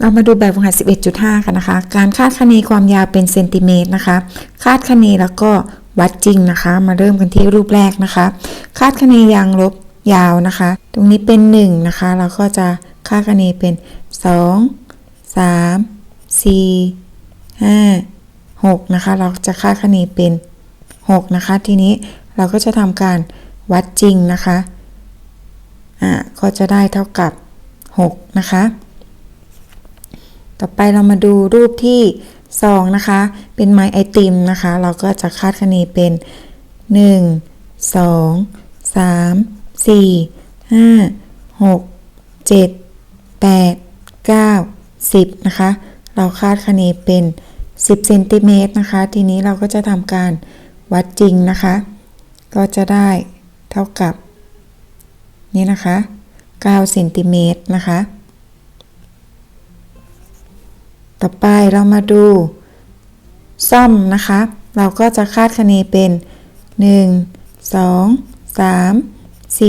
เรามาดูแบบฝึกหัด 11.5 กันนะคะ การคาดคะเนความยาวเป็นเซนติเมตรนะคะ คาดคะเนแล้วก็วัดจริงนะคะ มาเริ่มกันที่รูปแรกนะคะ คาดคะเนยางลบยาวนะคะ ตรงนี้เป็น 1 นะคะ เราก็จะคาดคะเนเป็น 2 3 4 5 6 นะคะ เราจะคาดคะเนเป็น 6 นะคะ ทีนี้เราก็จะทำการวัดจริงนะคะ อ่าก็จะได้เท่ากับ 6 นะคะ ต่อไปเรามาดูรูปที่ 2 นะคะ เป็นไม้ไอติมนะคะ เราก็จะคาดคะเนเป็น 1 2 3 4 5 6 7 8 9 10 นะคะ เราคาดคะเนเป็น 10เซนติเมตรนะคะ ทีนี้เราก็จะทำการวัดจริงนะคะ ก็จะได้เท่ากับ นี่นะคะ9เซนติเมตรนะคะ ต่อไปเรามาดู ซ่อมนะคะ เราก็จะคาดคะเนเป็น 1 2 3 4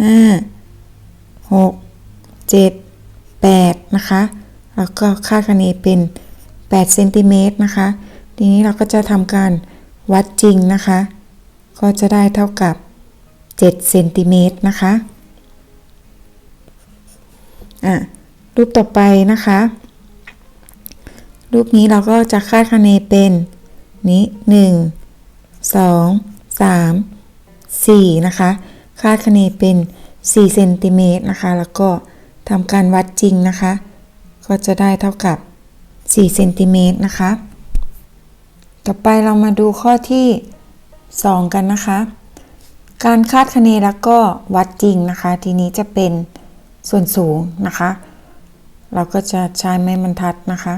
5 6 7 8 นะคะ แล้วก็คาดคะเนเป็น8เซนติเมตรนะคะ ทีนี้เราก็จะทำการวัดจริงนะคะ ก็จะได้เท่ากับ7เซนติเมตรนะคะ อะ รูปต่อไปนะคะ รูปนี้เราก็จะคาดคะเนเป็นนี้หนึ่งสองสามสี่นะคะ คาดคะเนเป็น4เซนติเมตรนะคะ แล้วก็ทำการวัดจริงนะคะ ก็จะได้เท่ากับ4เซนติเมตรนะคะ ต่อไปเรามาดูข้อที่ 2 กันนะคะ การคาดคะเนแล้วก็วัดจริงนะคะ ทีนี้จะเป็นส่วนสูงนะคะ เราก็จะใช้ไม้บรรทัดนะคะ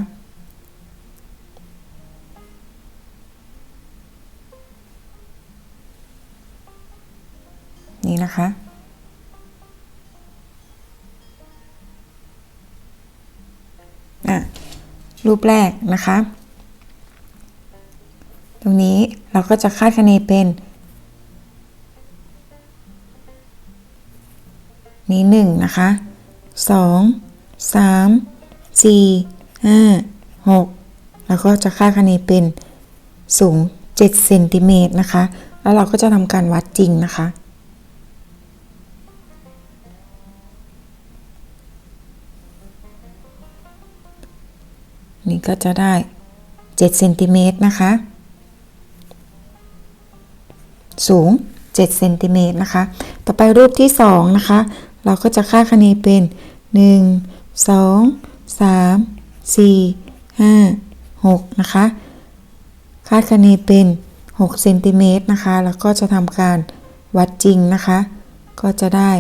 นี่นะคะอะรูปแรกนะคะ ตรงนี้เราก็จะคาดคะเนเป็น นี้หนึ่งนะคะสองสามสี่ห้าหกแล้วก็จะคาดคะเนเป็นสูง7เซนติเมตรนะคะ แล้วเราก็จะทำการวัดจริงนะคะ นี่ก็จะได้7เซนติเมตรนะคะ สูง7เซนติเมตรนะคะ ต่อไปรูปที่ 2 นะคะ เราก็จะค่าคะเนเป็น 1 2 3 4 5 6 นะคะ ค่าคะเนเป็น6เซนติเมตรนะคะ แล้วก็จะทำการวัดจริงนะคะ ก็จะได้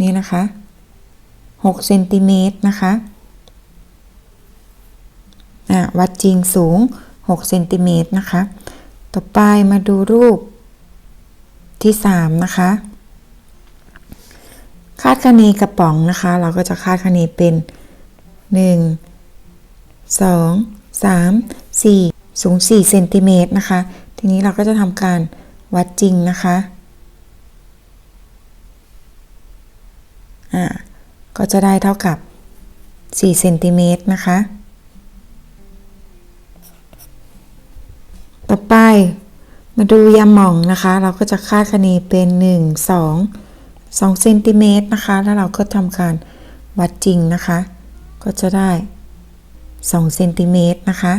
นี่นะคะ6เซนติเมตรนะคะอะวัดจริงสูง6เซนติเมตรนะคะ ต่อไปมาดูรูปที่ 3 นะคะ คาดคะเนกระป๋องนะคะ เราก็จะคาดคะเนเป็น 1 2 3 4 สูง4เซนติเมตรนะคะ ทีนี้เราก็จะทำการวัดจริงนะคะ อ่าก็จะได้เท่ากับ4เซนติเมตรนะคะ ต่อไปมาดูยาหม่องนะคะ เราก็จะคาดคะเนเป็น 1 2 2เซนติเมตรนะคะ แล้วเราก็ทำการวัดจริงนะคะ ก็จะได้2เซนติเมตรนะคะ